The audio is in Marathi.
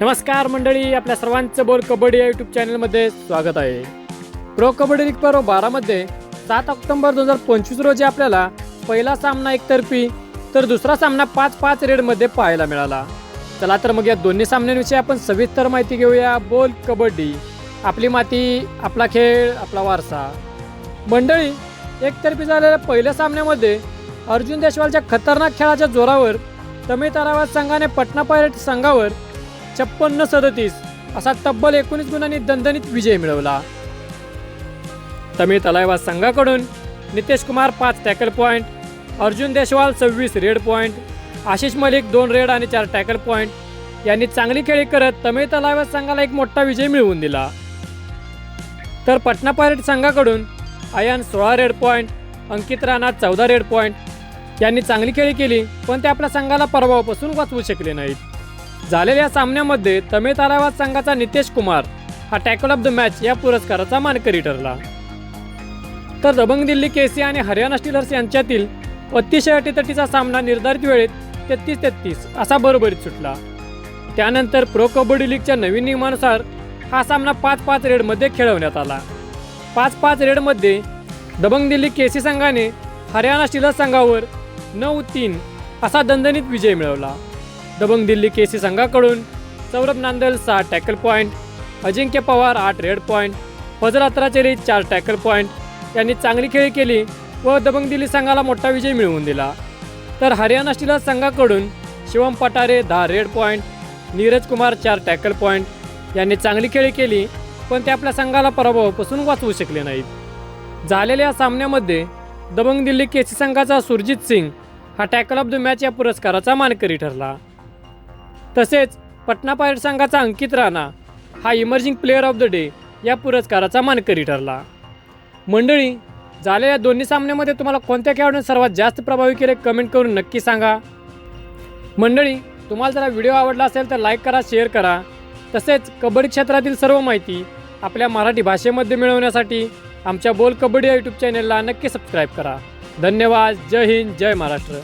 नमस्कार मंडळी आपल्या सर्वांचं बोल कबड्डी या यूट्यूब चॅनलमध्ये स्वागत आहे. प्रो कबड्डी लीग पर्व बारामध्ये सात ऑक्टोबर दोन हजार पंचवीस रोजी आपल्याला पहिला सामना एकतर्फी तर दुसरा सामना पाच पाच रेडमध्ये पाहायला मिळाला. चला तर मग या दोन्ही सामन्यांविषयी आपण सविस्तर माहिती घेऊया. बोल कबड्डी आपली माती आपला खेळ आपला वारसा. मंडळी एकतर्फी झालेल्या पहिल्या सामन्यामध्ये अर्जुन देशवालच्या खतरनाक खेळाच्या जोरावर तमिळ तारावाद संघाने पटना पायरेट संघावर छप्पन्न सदतीस असा तब्बल एकोणीस गुणांनी दणदणीत विजय मिळवला. तमिळ तलायवाद संघाकडून नितेश कुमार पाच टॅकल पॉईंट अर्जुन देशवाल सव्वीस रेड पॉईंट आशिष मलिक दोन रेड आणि चार टॅकल पॉईंट यांनी चांगली खेळी करत तमिळ तलायवाद संघाला एक मोठा विजय मिळवून दिला. तर पटना पायरेट संघाकडून अयान सोळा रेड पॉईंट अंकित राणा चौदा रेड पॉईंट यांनी चांगली खेळी केली पण ते आपल्या संघाला पराभवापासून वाचवू शकले नाहीत. झालेल्या सामन्यामध्ये तमिळ तारावाद संघाचा नितेश कुमार हा टॅकल ऑफ द मॅच या पुरस्काराचा मानकरी ठरला. तर दबंग दिल्ली केसी आणि हरियाणा स्टीलर्स यांच्यातील अतिशय अटीतटीचा सामना निर्धारित वेळेत तेहतीस तेहतीस असा बरोबरीत सुटला. त्यानंतर प्रो कबड्डी लीगच्या नवीन नियमानुसार हा सामना पाच पाच रेडमध्ये खेळवण्यात आला. पाच पाच रेडमध्ये दबंग दिल्ली केसी संघाने हरियाणा स्टीलर्स संघावर नऊ तीन असा दणदणीत विजय मिळवला. दबंग दिल्ली केसी संघाकडून सौरभ नांदल सहा टॅकल पॉईंट अजिंक्य पवार आठ रेड पॉईंट फजल अत्राचेरी चार टॅकल पॉईंट यांनी चांगली खेळी केली व दबंग दिल्ली संघाला मोठा विजय मिळवून दिला. तर हरियाणा स्टीलर्स संघाकडून शिवम पटारे दहा रेड पॉईंट नीरज कुमार चार टॅकल पॉईंट यांनी चांगली खेळी केली पण ते आपल्या संघाला पराभवापासून वाचवू शकले नाहीत. झालेल्या सामन्यामध्ये दबंग दिल्ली केसी संघाचा सुरजित सिंग हा टॅकल ऑफ द मॅच या पुरस्काराचा मानकरी ठरला. तसेच पटना पायरेट संघाचा अंकित राणा हा emerging player of the day या पुरस्काराचा मानकरी ठरला. मंडळी झालेल्या दोन्ही सामन्यामध्ये तुम्हाला कोणत्या खेळाडूने सर्वात जास्त प्रभावी केले कमेंट करून नक्की सांगा. मंडळी तुम्हाला जरा व्हिडिओ आवडला असेल तर लाईक करा शेअर करा. तसेच कबड्डी क्षेत्रातील सर्व माहिती आपल्या मराठी भाषेमध्ये मिळवण्यासाठी आमच्या बोल कबड्डी या यूट्यूब चॅनलला नक्की सबस्क्राईब करा. धन्यवाद. जय हिंद. जय महाराष्ट्र.